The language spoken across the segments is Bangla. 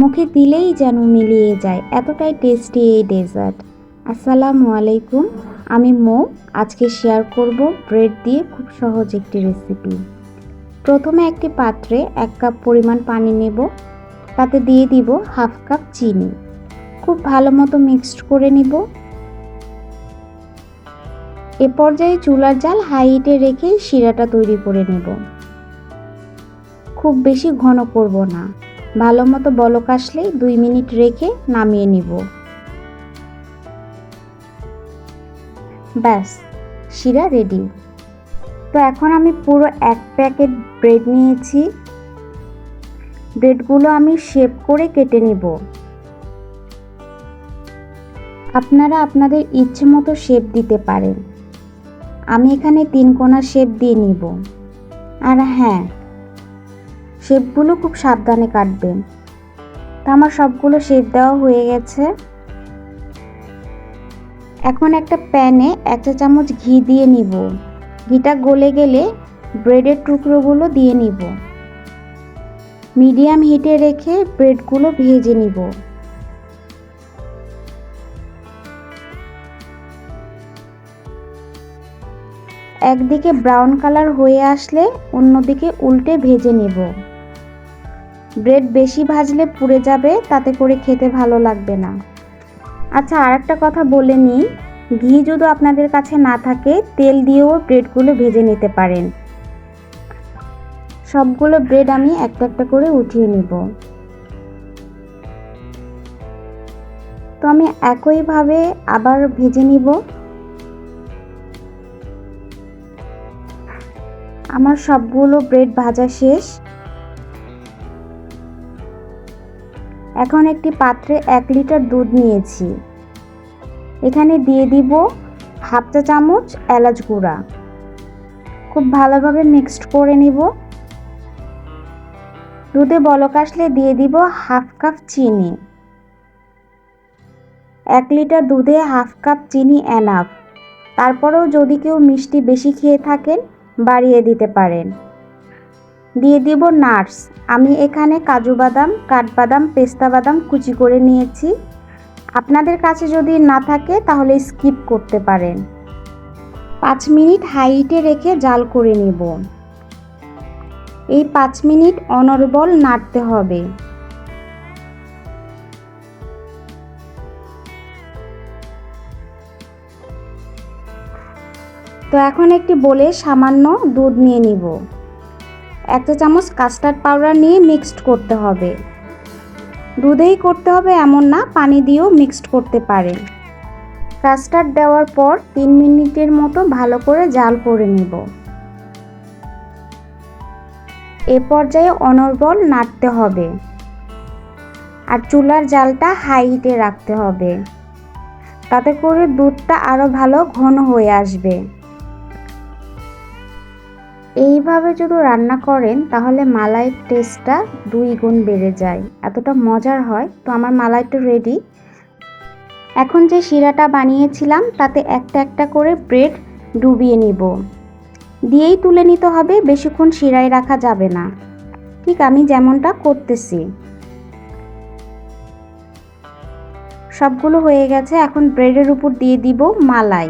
মুখে দিলেই যেন মিলিয়ে যায়, এতটাই টেস্টি এই ডেজার্ট আসসালামু আলাইকুম, আমি মৌ, আজকে শেয়ার করব ব্রেড দিয়ে খুব সহজ একটি রেসিপি প্রথমে একটি পাত্রে এক কাপ পরিমাণ পানি নেব, তাতে দিয়ে দিব হাফ কাপ চিনি। খুব ভালো মতো মিক্সড করে নিব। এ পর্যায়ে চুলার জাল হাই হিটে রেখে শিরাটা তৈরি করে নেব। খুব বেশি ঘন করব না। ভালো মতো বলক আসলেই দুই মিনিট রেখে নামিয়ে নিব। ব্যাস, শিরা রেডি তো এখন আমি পুরো এক প্যাকেট ব্রেড নিয়েছি। ব্রেডগুলো আমি শেপ করে কেটে নিব। আপনারা আপনাদের ইচ্ছে মতো শেপ দিতে পারেন। আমি এখানে তিন কোনা শেপ দিয়ে নিব। আর হ্যাঁ শেপগুলো খুব সাবধানে কাটবেন তা আমার সবগুলো শেপ দেওয়া হয়ে গেছে। এখন একটা প্যানে এক চা চামচ ঘি দিয়ে নিব। ঘিটা গলে গেলে ব্রেডের টুকরোগুলো দিয়ে নিব। মিডিয়াম হিটে রেখে ব্রেডগুলো ভেজে নিব। একদিকে ব্রাউন কালার হয়ে আসলে অন্যদিকে উল্টে ভেজে নেব। ব্রেড বেশি ভাজলে পুড়ে যাবে, তাতে করে খেতে ভালো লাগবে না। আচ্ছা আর একটা কথা বলে নিই। ঘি যদি আপনাদের কাছে না থাকে, তেল দিয়েও ব্রেডগুলো ভেজে নিতে পারেন। সবগুলো ব্রেড আমি একটা একটা করে উঠিয়ে নিব। তো আমি একইভাবে আবার ভেজে নিব। আমার সবগুলো ব্রেড ভাজা শেষ। এখন একটি পাত্রে এক লিটার দুধ নিয়েছি। এখানে দিয়ে দিব হাফ চা চামচ এলাচ গুঁড়া। খুব ভালোভাবে মিক্সড করে নিব। দুধে বলক আসলে দিয়ে দিব হাফ কাপ চিনি। এক লিটার দুধে হাফ কাপ চিনি এনাফ তারপরেও যদি কেউ মিষ্টি বেশি খেয়ে থাকেন, বাড়িয়ে দিতে পারেন। দিয়ে দিব নাটস। আমি এখানে কাজু বাদাম, কাঠবাদাম, পেস্তা বাদাম কুচি করে নিয়েছি। আপনাদের কাছে যদি না থাকে তাহলে স্কিপ করতে পারেন। পাঁচ মিনিট হাই হিটে রেখে জাল করে নেব। এই পাঁচ মিনিট অনর্বল নাড়তে হবে। তো এখন একটি বলে সামান্য দুধ নিয়ে নিব। এক চা চামচ কাস্টার্ড পাউডার নিয়ে মিক্সড করতে হবে। দুধেই করতে হবে এমন না, পানি দিয়েও মিক্সড করতে পারেন কাস্টার্ড দেওয়ার পর তিন মিনিটের মতো ভালো করে জাল করে নেব। এ পর্যায়ে অনর্বল নাড়তে হবে। আর চুলার জালটা হাই হিটে রাখতে হবে। তাতে করে দুধটা আরও ভালো ঘন হয়ে আসবে। এইভাবে যদি রান্না করেন, তাহলে মালাইয়ের টেস্টটা দুই গুণ বেড়ে যায়। এতটা মজার হয়। তো আমার মালাইটা রেডি এখন যে শিরাটা বানিয়েছিলাম, তাতে একটা একটা করে ব্রেড ডুবিয়ে নিব। দিয়েই তুলে নিতে হবে, বেশিক্ষণ শিরায় রাখা যাবে না। ঠিক আমি যেমনটা করতেছি। সবগুলো হয়ে গেছে। এখন ব্রেডের উপর দিয়ে দিব মালাই।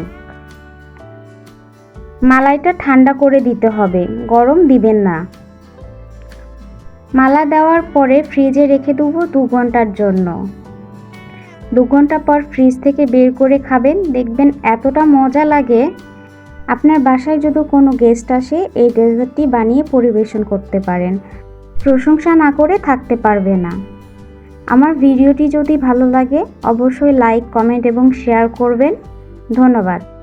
মালাইটা ঠান্ডা করে দিতে হবে, গরম দিবেন না। মালা দেওয়ার পরে ফ্রিজে রেখে দেবো দু ঘণ্টার জন্য। দু ঘণ্টা পর ফ্রিজ থেকে বের করে খাবেন, দেখবেন এতটা মজা লাগে। আপনার বাসায় যদি কোনো গেস্ট আসে, এই ডেজার্টটি বানিয়ে পরিবেশন করতে পারেন। প্রশংসা না করে থাকতে পারবে না। আমার ভিডিওটি যদি ভালো লাগে, অবশ্যই লাইক কমেন্ট এবং শেয়ার করবেন। ধন্যবাদ।